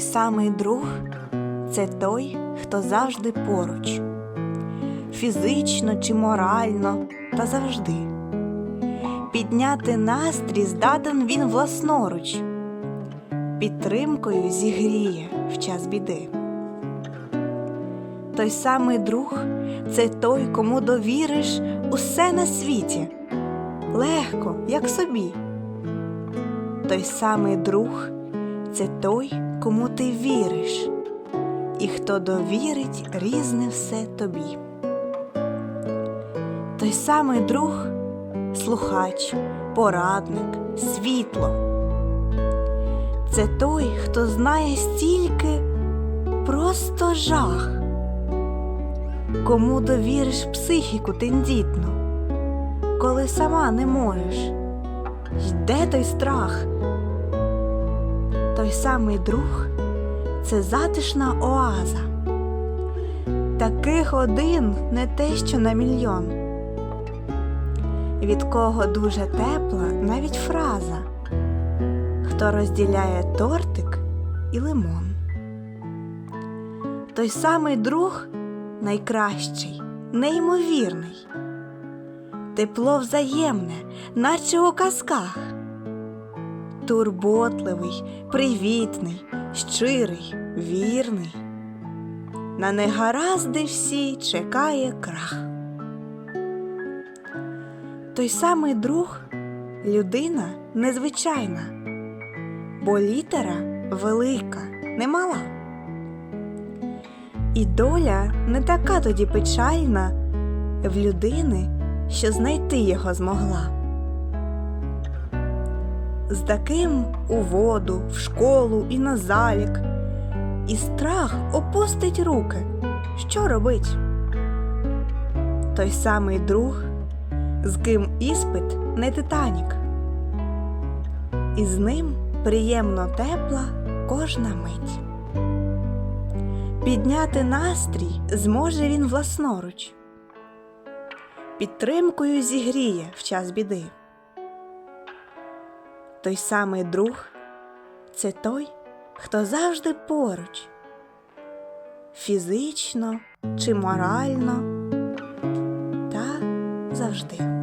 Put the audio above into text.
самий друг це той, хто завжди поруч, фізично чи морально, та завжди. Підняти настрій здатен він власноруч, підтримкою зігріє в час біди. Той самий друг це той, кому довіриш усе на світі, легко, як собі. Той самий друг це той, кому ти віриш, і хто довірить різне все тобі. Той самий друг слухач, порадник, світло. Це той, хто знає стільки просто жах. Кому довіриш психіку тендітну, коли сама не можеш, йде той страх. Той самий друг це затишна оаза. Таких один не те, що на мільйон. Від кого дуже тепла навіть фраза, хто розділяє тортик і лимон. Той самий друг найкращий, неймовірний, тепло взаємне, наче у казках, турботливий, привітний, щирий, вірний. На негаразди всі чекає крах. Той самий друг людина незвичайна, бо літера велика, немала. І доля не така тоді печальна в людини, що знайти його змогла. З таким у воду, в школу і на залік, і страх опустить руки. Що робить? Той самий друг, з ким іспит не титанік, і з ним приємно тепла кожна мить. Підняти настрій зможе він власноруч, підтримкою зігріє в час біди. Той самий друг це той, хто завжди поруч, фізично чи морально, та завжди.